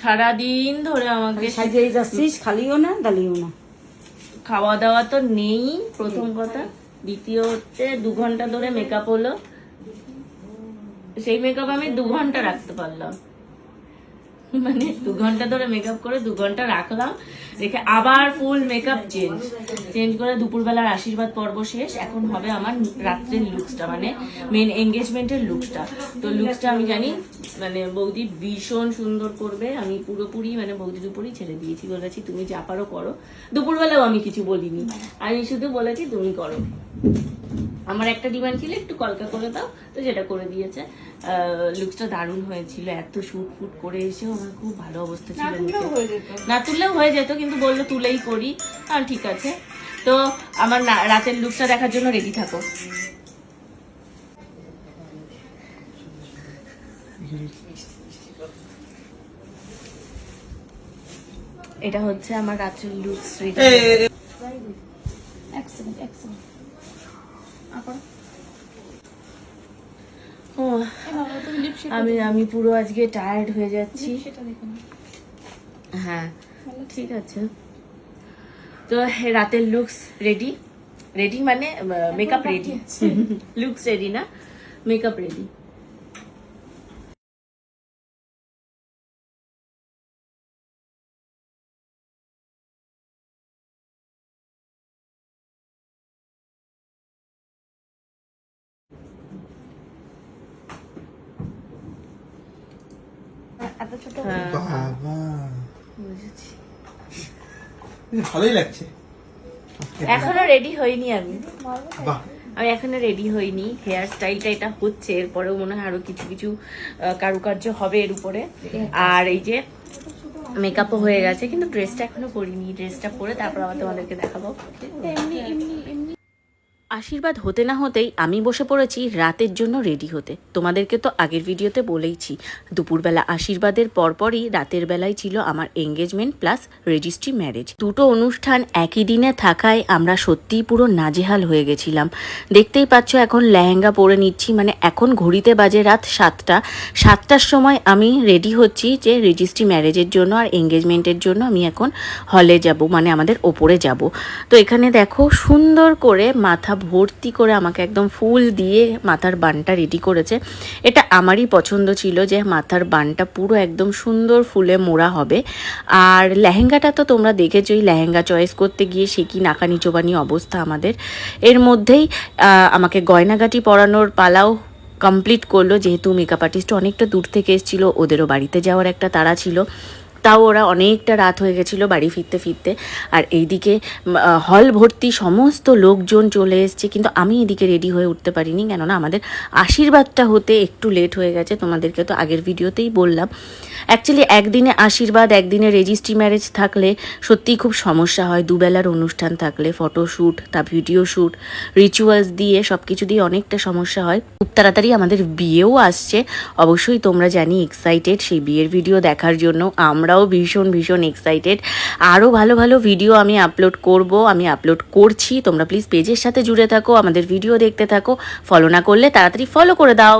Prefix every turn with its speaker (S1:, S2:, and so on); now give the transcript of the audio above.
S1: সারাদিন ধরে আমাকে
S2: সাজিয়ে যাচ্ছিস খালিও না দালিও না?
S1: খাওয়া দাওয়া তো নেই প্রথম কথা। দ্বিতীয় হচ্ছে দু ঘণ্টা ধরে মেকআপ হলো। সেই মেকআপ আমি দু ঘণ্টা রাখতে পারলাম। মানে দু ঘণ্টা ধরে মেকআপ করে দু ঘণ্টা রাখলাম। রেখে আবার ফুল মেকআপ চেঞ্জ চেঞ্জ করে দুপুরবেলার আশীর্বাদ পর্ব শেষ। এখন হবে আমার রাত্রের লুকসটা মানে মেন এঙ্গেজমেন্টের লুকসটা তো লুকসটা আমি জানি মানে বৌদি ভীষণ সুন্দর করবে। আমি পুরোপুরি মানে বৌদির উপরই ছেড়ে দিয়েছি। বলেছি তুমি যা পারো করো। দুপুরবেলাও আমি কিছু বলিনি। আমি শুধু বলেছি তুমি করো। আমার একটা ডিমান্ড ছিল একটু কলকা করে দাও। তো যেটা করে দিয়েছে। লুকসটা দারুণ হয়েছিল। এত শুট ফুট করে এসেও আমার খুব ভালো অবস্থা ছিল না তুললেও হয়ে যেত। কিন্তু বলল তুলেই করি। আর ঠিক আছে। তো আমার রাতের লুকসটা দেখার জন্য রেডি থাকো। এটা হচ্ছে আমার রাতের লুকস রেডি এক সেকেন্ড এক সেকেন্ড ও আমি আমি পুরো আজকে টায়ার্ড হয়ে যাচ্ছি। হ্যাঁ ঠিক আছে। তো রাতের লুকস রেডি রেডি মানে মেকআপ রেডি লুকস রেডি না মেকআপ রেডি হ্যাঁ।
S3: বাবা।
S1: বুঝেছি।
S3: ভালোই লাগছে।
S1: এখনও রেডি হইনি আমি।
S3: বাহ।
S1: আমি এখনও রেডি হইনি। হেয়ার স্টাইলটা এটা হচ্ছে এরপরেও মনে হয় আরও কিছু কিছু কারুকার্য হবে এর উপরে। আর এই যে মেকআপও হয়ে গেছে কিন্তু ড্রেসটা এখনও পরিনি। ড্রেসটা পরে তারপর আবার তোমাদেরকে দেখাবো। আশীর্বাদ হতে না হতেই আমি বসে পড়েছি রাতের জন্য রেডি হতে। তোমাদেরকে তো আগের ভিডিওতে বলেইছি, দুপুরবেলা আশীর্বাদের পরপরই রাতের বেলায় ছিল আমার এঙ্গেজমেন্ট প্লাস রেজিস্ট্রি ম্যারেজ দুটো অনুষ্ঠান একই দিনে থাকায় আমরা সত্যিই পুরো নাজেহাল হয়ে গেছিলাম। দেখতেই পাচ্ছ এখন লেহেঙ্গা পরে নিচ্ছি মানে এখন ঘড়িতে বাজে রাত সাতটা। সাতটার সময় আমি রেডি হচ্ছি যে রেজিস্ট্রি ম্যারেজের জন্য আর এঙ্গেজমেন্টের জন্য আমি এখন হলে যাব মানে আমাদের ওপরে যাব। তো এখানে দেখো সুন্দর করে মাথা ভর্তি করে আমাকে একদম ফুল দিয়ে মাথার বানটা রেডি করেছে। এটা আমারই পছন্দ ছিল যে মাথার বানটা পুরো একদম সুন্দর ফুলে মোড়া হবে। আর লেহেঙ্গাটা তো তোমরা দেখেছোই, লেহেঙ্গা চয়েস করতে গিয়ে সে কি নাকানি চোবানি অবস্থা আমাদের। এর মধ্যেই আমাকে গয়নাগাটি পরানোর পালাও কমপ্লিট করল, যেহেতু মেকআপ আর্টিস্ট অনেকটা দূর থেকে এসেছিল, ওদেরও বাড়িতে যাওয়ার একটা তাড়া ছিল। তাও ওরা অনেকটা রাত হয়ে গেছিল বাড়ি ফিরতে ফিরতে। আর এইদিকে হল ভর্তি সমস্ত লোকজন চলে এসছে, কিন্তু আমি এদিকে রেডি হয়ে উঠতে পারিনি। কেননা আমাদের আশীর্বাদটা হতে একটু লেট হয়ে গেছে, তোমাদেরকে তো আগের ভিডিওতেই বললাম। অ্যাকচুয়ালি একদিনে আশীর্বাদ, একদিনে রেজিস্ট্রি ম্যারেজ থাকলে সত্যিই খুব সমস্যা হয়। দুবেলার অনুষ্ঠান থাকলে ফটোশ্যুট তা ভিডিও শ্যুট রিচুয়ালস দিয়ে সব কিছু দিয়ে অনেকটা সমস্যা হয়। খুব তাড়াতাড়ি আমাদের বিয়েও আসছে। অবশ্যই তোমরা জানি এক্সাইটেড সেই বিয়ের ভিডিও দেখার জন্য। আমরাও ভীষণ ভীষণ এক্সাইটেড আরও ভালো ভালো ভিডিও আমি আপলোড করব, আমি আপলোড করছি। তোমরা প্লিজ পেজের সাথে জুড়ে থাকো, আমাদের ভিডিও দেখতে থাকো ফলো না করলে তাড়াতাড়ি ফলো করে দাও।